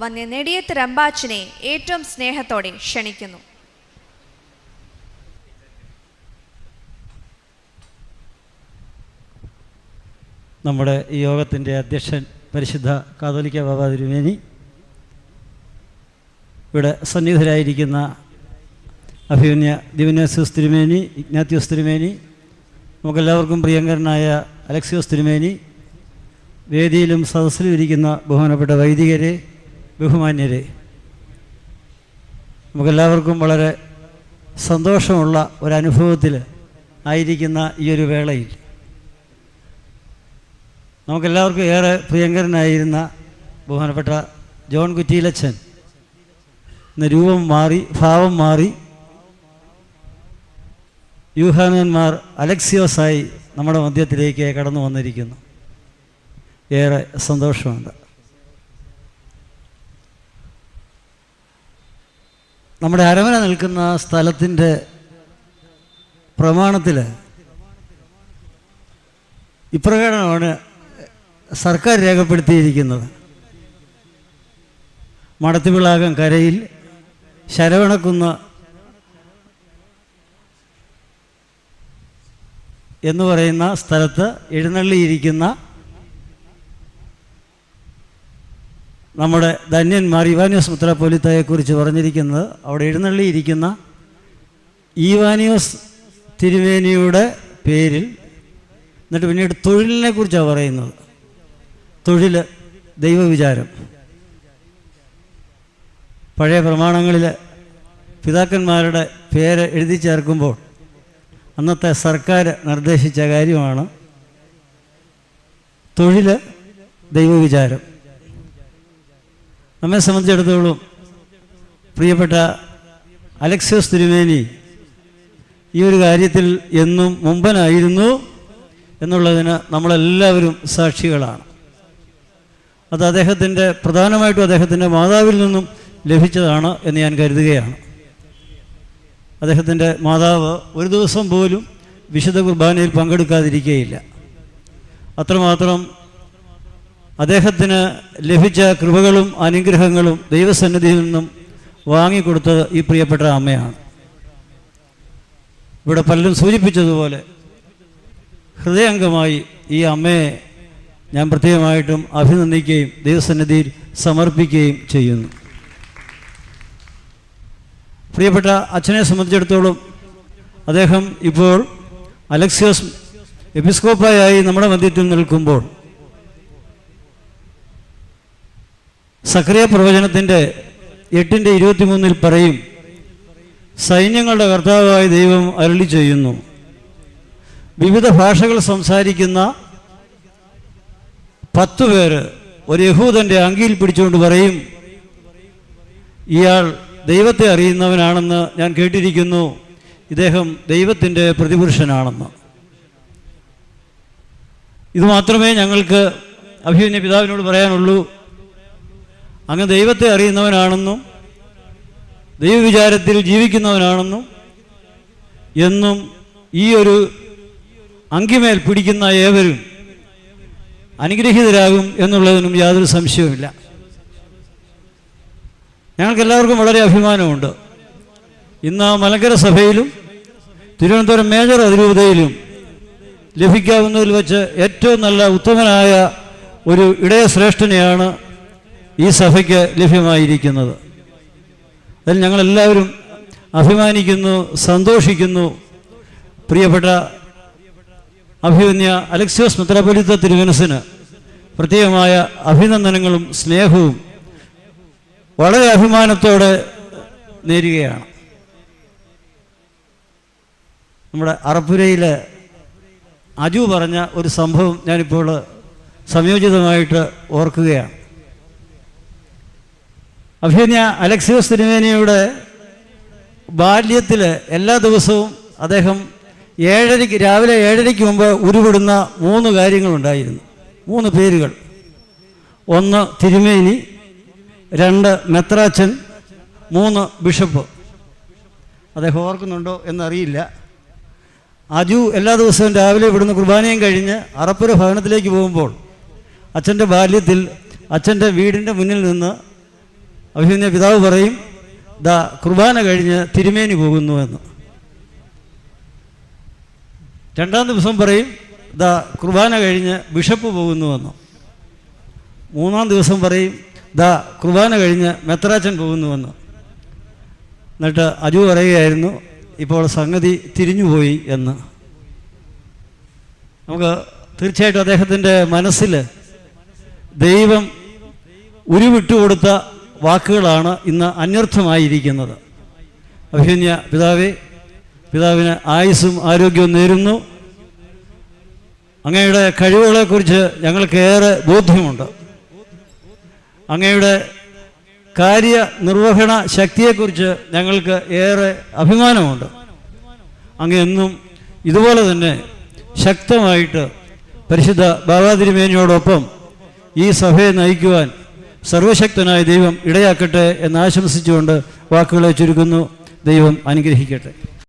വന്യ നെടിയത്ത് രമ്പാച്ചനെ ഏറ്റവും സ്നേഹത്തോടെ ക്ഷണിക്കുന്നു. നമ്മുടെ ഈ യോഗത്തിന്റെ അധ്യക്ഷൻ പരിശുദ്ധ കാതോലിക്ക ബാബ തിരുമേനി ഇവിടെ സന്നിഹിതരായിരിക്കുന്ന അഭിമന്യ ദിവന്യാസ്യോസ് തിരുമേനി ഇഗ്നാത്യോസ് തിരുമേനി നമുക്കെല്ലാവർക്കും പ്രിയങ്കരനായ അലക്സിയോസ് തിരുമേനി വേദിയിലും സദസ്സിലും ഇരിക്കുന്ന ബഹുമാനപ്പെട്ട വൈദികരെ ബഹുമാന്യരെ നമുക്കെല്ലാവർക്കും വളരെ സന്തോഷമുള്ള ഒരനുഭവത്തിൽ ആയിരിക്കുന്ന ഈ ഒരു വേളയിൽ. നമുക്കെല്ലാവർക്കും ഏറെ പ്രിയങ്കരനായിരുന്ന ബഹുമാനപ്പെട്ട ജോൺ കുറ്റിയിലച്ചൻ. ഇന്ന് രൂപം മാറി ഭാവം മാറി. യൂഹാനന്മാർ അലക്സിയോസായി നമ്മുടെ മധ്യത്തിലേക്ക് കടന്നു വന്നിരിക്കുന്നു. ഏറെ സന്തോഷമുണ്ട്. നമ്മുടെ അരമന നിൽക്കുന്ന സ്ഥലത്തിന്റെ പ്രമാണത്തിൽ ഇപ്രകാരമാണ് സർക്കാർ രേഖപ്പെടുത്തിയിരിക്കുന്നത്. മടത്തിവിളാകം കരയിൽ ശരവണക്കുന്ന് എന്ന് പറയുന്ന സ്ഥലത്ത് എഴുന്നള്ളിയിരിക്കുന്ന നമ്മുടെ ധന്യന്മാർ ഇവാനിയോസ് മുത്രാപ്പൊലിത്തയെക്കുറിച്ച് പറഞ്ഞിരിക്കുന്നത് അവിടെ എഴുന്നള്ളിയിരിക്കുന്ന ഈവാനിയോസ് തിരുവേനിയുടെ പേരിൽ. എന്നിട്ട് പിന്നീട് തൊഴിലിനെ കുറിച്ചാണ് പറയുന്നത്. തൊഴിൽ ദൈവവിചാരം. പഴയ പ്രമാണങ്ങളിൽ പിതാക്കന്മാരുടെ പേര് എഴുതി ചേർക്കുമ്പോൾ അന്നത്തെ സർക്കാർ നിർദ്ദേശിച്ച കാര്യമാണ് തൊഴിൽ ദൈവവിചാരം. നമ്മെ സംബന്ധിച്ചിടത്തോളം പ്രിയപ്പെട്ട അലക്സോസ് തിരുമേനി ഈ ഒരു കാര്യത്തിൽ എന്നും മുമ്പനായിരുന്നു എന്നുള്ളതിന് നമ്മളെല്ലാവരും സാക്ഷികളാണ്. അത് അദ്ദേഹത്തിന്റെ പ്രധാനമായിട്ടും അദ്ദേഹത്തിന്റെ മാതാവിൽ നിന്നും ലഭിച്ചതാണ് എന്ന് ഞാൻ കരുതുകയാണ്. അദ്ദേഹത്തിന്റെ മാതാവ് ഒരു ദിവസം പോലും വിശുദ്ധ കുർബാനയിൽ പങ്കെടുക്കാതിരിക്കുകയില്ല. അത്രമാത്രം അദ്ദേഹത്തിന് ലഭിച്ച കൃപകളും അനുഗ്രഹങ്ങളും ദൈവസന്നിധിയിൽ നിന്നും വാങ്ങിക്കൊടുത്തത് ഈ പ്രിയപ്പെട്ട അമ്മയാണ്. ഇവിടെ പലരും സൂചിപ്പിച്ചതുപോലെ ഹൃദയംഗമായി ഈ അമ്മയെ ഞാൻ പ്രത്യേകമായിട്ടും അഭിനന്ദിക്കുകയും ദൈവസന്നിധിയിൽ സമർപ്പിക്കുകയും ചെയ്യുന്നു. പ്രിയപ്പെട്ട അച്ഛനെ സംബന്ധിച്ചിടത്തോളം അദ്ദേഹം ഇപ്പോൾ അലക്സിയോസ് എപ്പിസ്കോപ്പായി നമ്മുടെ മധ്യത്തിൽ നിൽക്കുമ്പോൾ സക്രിയ പ്രവചനത്തിന്റെ എട്ടിന്റെ ഇരുപത്തിമൂന്നിൽ പറയും സൈന്യങ്ങളുടെ കർത്താവായ ദൈവം അരളി ചെയ്യുന്നു. വിവിധ ഭാഷകൾ സംസാരിക്കുന്ന പത്തു പേര് ഒരു യഹൂദന്റെ അങ്കിയിൽ പിടിച്ചുകൊണ്ട് പറയും ഇയാൾ ദൈവത്തെ അറിയുന്നവനാണെന്ന് ഞാൻ കേട്ടിരിക്കുന്നു. ഇദ്ദേഹം ദൈവത്തിന്റെ പ്രതിപുരുഷനാണെന്ന്. ഇത് മാത്രമേ ഞങ്ങൾക്ക് അഭിമന്യ പിതാവിനോട് പറയാനുള്ളൂ. അങ്ങ് ദൈവത്തെ അറിയുന്നവനാണെന്നും ദൈവവിചാരത്തിൽ ജീവിക്കുന്നവനാണെന്നും എന്നും ഈ ഒരു അങ്കിമേൽ പിടിക്കുന്ന ഏവരും അനുഗ്രഹീതരാകും എന്നുള്ളതിനും യാതൊരു സംശയവുമില്ല. ഞങ്ങൾക്കെല്ലാവർക്കും വളരെ അഭിമാനമുണ്ട്. ഇന്ന് മലങ്കര സഭയിലും തിരുവനന്തപുരം മേജർ അതിരൂപതയിലും ലഭിക്കാവുന്നതിൽ വെച്ച് ഏറ്റവും നല്ല ഉത്തമനായ ഒരു ഇടയ ഇടയശ്രേഷ്ഠനെയാണ് ഈ സഭയ്ക്ക് ലഭ്യമായിരിക്കുന്നത്. അതിൽ ഞങ്ങളെല്ലാവരും അഭിമാനിക്കുന്നു സന്തോഷിക്കുന്നു. പ്രിയപ്പെട്ട അഭിമന്യ അലക്സിയോസ് മുത്രപൊലിത്ത തിരുവനസിന് പ്രത്യേകമായ അഭിനന്ദനങ്ങളും സ്നേഹവും വളരെ അഭിമാനത്തോടെ നേരുകയാണ്. നമ്മുടെ അറപ്പുരയിലെ അജു പറഞ്ഞ ഒരു സംഭവം ഞാനിപ്പോൾ സംയോജിതമായിട്ട് ഓർക്കുകയാണ്. അഭിനയ അലക്സിയോസ് തിരുമേനിയുടെ ബാല്യത്തിൽ എല്ലാ ദിവസവും അദ്ദേഹം ഏഴരയ്ക്ക് രാവിലെ ഏഴരയ്ക്ക് മുമ്പ് ഉരുവിടുന്ന മൂന്ന് കാര്യങ്ങളുണ്ടായിരുന്നു. മൂന്ന് പേരുകൾ. ഒന്ന് തിരുമേനി രണ്ട് മെത്രാച്ചൻ മൂന്ന് ബിഷപ്പ്. അദ്ദേഹം ഓർക്കുന്നുണ്ടോ എന്നറിയില്ല. അജു എല്ലാ ദിവസവും രാവിലെ ഇവിടുന്ന് കുർബാനയും കഴിഞ്ഞ് അറപ്പുര ഭവനത്തിലേക്ക് പോകുമ്പോൾ അച്ഛന്റെ ബാല്യത്തിൽ അച്ഛന്റെ വീടിന്റെ മുന്നിൽ നിന്ന് അഭിമന്യ പിതാവ് പറയും ദാ കുർബാന കഴിഞ്ഞ് തിരുമേനി പോകുന്നു എന്ന്. രണ്ടാം ദിവസം പറയും ദാ കുർബാന കഴിഞ്ഞ് ബിഷപ്പ് പോകുന്നു എന്ന്. മൂന്നാം ദിവസം പറയും ദാ കുർബാന കഴിഞ്ഞ് മെത്രാച്ചൻ പോകുന്നു എന്ന്. എന്നിട്ട് അജു പറയുകയായിരുന്നു ഇപ്പോൾ സംഗതി തിരിഞ്ഞുപോയി എന്ന്. നമുക്ക് തീർച്ചയായിട്ടും അദ്ദേഹത്തിന്റെ മനസ്സിൽ ദൈവം ഉരുവിട്ടുകൊടുത്ത വാക്കുകളാണ് ഇന്ന് അന്യർത്ഥമായിരിക്കുന്നത് അഭിമന്യ പിതാവേ പിതാവിന് ആയുസ്സും ആരോഗ്യവും നേരുന്നു. അങ്ങയുടെ കഴിവുകളെക്കുറിച്ച് ഞങ്ങൾക്കേറെ ബോധ്യമുണ്ട്. അങ്ങയുടെ കാര്യനിർവഹണ ശക്തിയെക്കുറിച്ച് ഞങ്ങൾക്ക് ഏറെ അഭിമാനമുണ്ട്. അങ്ങ് എന്നും ഇതുപോലെ തന്നെ ശക്തമായിട്ട് പരിശുദ്ധ ബാബാതിരിമേനിയോടൊപ്പം ഈ സഭയെ നയിക്കുവാൻ സർവശക്തനായ ദൈവം ഇടയാക്കട്ടെ എന്ന് ആശംസിച്ചുകൊണ്ട് വാക്കുകളെ ചുരുക്കുന്നു. ദൈവം അനുഗ്രഹിക്കട്ടെ.